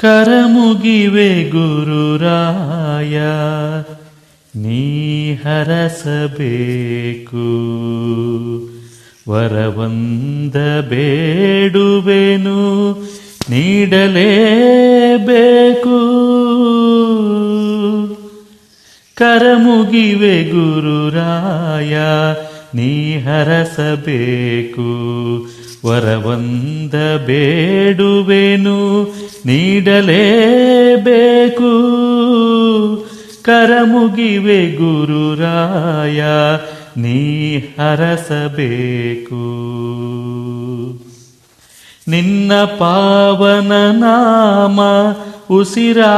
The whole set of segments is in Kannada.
ಕರಮುಗಿವೆ ಗುರುರಾಯ ನೀ ಹರಸಬೇಕು. ವರವಂದ ಬೇಡುವೆನು ನೀಡಲೇಬೇಕು. ಕರಮುಗಿವೆ ಗುರುರಾಯ ನೀ ಹರಸಬೇಕು. ವರವಂದ ಬೇಡುವೆನು ನೀಡಲೇಬೇಕು. ಕರಮುಗಿವೆ ಗುರುರಾಯ ನೀ ಹರಸಬೇಕು. ನಿನ್ನ ಪಾವನ ನಾಮ ಉಸಿರಾಗಬೇಕು.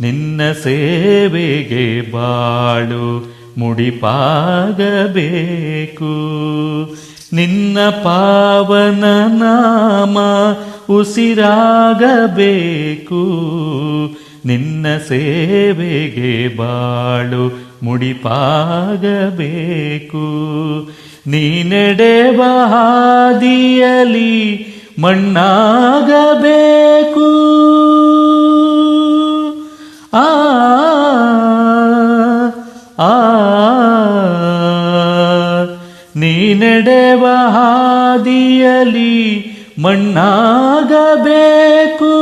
ನಿನ್ನ ಸೇವೆಗೆ ಬಾಳು ಮುಡಿಪಾಗಬೇಕು. ನಿನ್ನ ಪಾವನ ನಾಮ ಉಸಿರಾಗಬೇಕು. ನಿನ್ನ ಸೇವೆಗೆ ಬಾಳು ಮುಡಿಪಾಗಬೇಕು. ನೀನೆಡೆವ ಹಾದಿಯಲಿ ಮಣ್ಣಾಗಬೇಕು. ನೀನೆಡೆವ ಹಾದಿಯಲಿ ಮಣ್ಣಾಗಬೇಕು.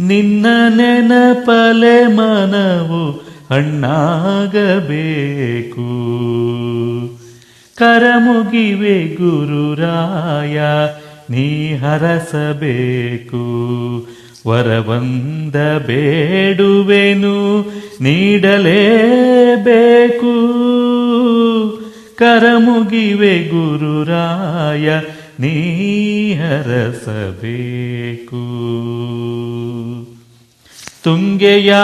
ನಿನ್ನ ನೆನಪಲೆ ಮನವು ಹಣ್ಣಾಗಬೇಕು. ಕರಮುಗಿವೆ ಗುರುರಾಯ ನೀ ಹರಸಬೇಕು. ವರವಂದ ಬೇಡುವೆನು ನೀಡಲೇಬೇಕು. ಕರಮುಗಿವೆ ಗುರುರಾಯ ನೀ ಹರಸಬೇಕು. ತುಂಗೆಯ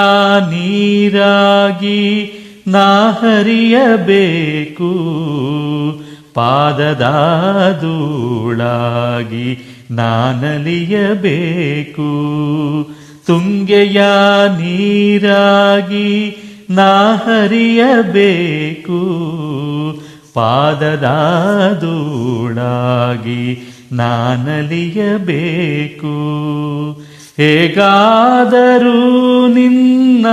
ನೀರಾಗಿ ನಾಹರಿಯಬೇಕು ಪಾದದ ಧೂಳಾಗಿ ನಾನಲಿಯಬೇಕು ತುಂಗೆಯ ನೀರಾಗಿ ನಾ ಹರಿಯಬೇಕು. ಪಾದದ ನಾನಲಿಯಬೇಕು ಹೇಗಾದರೂ ನಿನ್ನ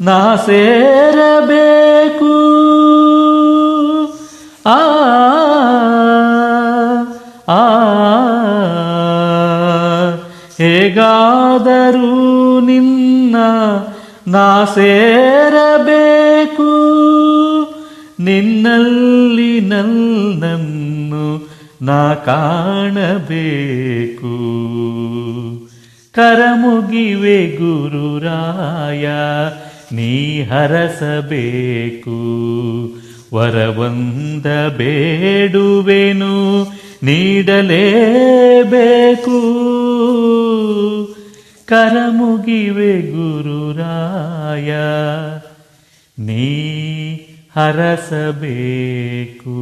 ನಾ ಸೇರಬೇಕು ಆ ಆ ಹೇಗಾದರೂ ನಿನ್ನ ನಾ ಸೇರಬೇಕು ನಿನ್ನಲ್ಲಿ ನನ್ನನ್ನು ನಾ ಕಾಣಬೇಕು. ಕರಮುಗಿವೆ ಗುರುರಾಯ ನೀ ಹರಸಬೇಕು. ವರವಂದ ಬೇಡುವೆನು ನೀಡಲೇಬೇಕು. ಕರಮುಗಿವೆ ಗುರುರಾಯ ನೀ ಹರಸಬೇಕು.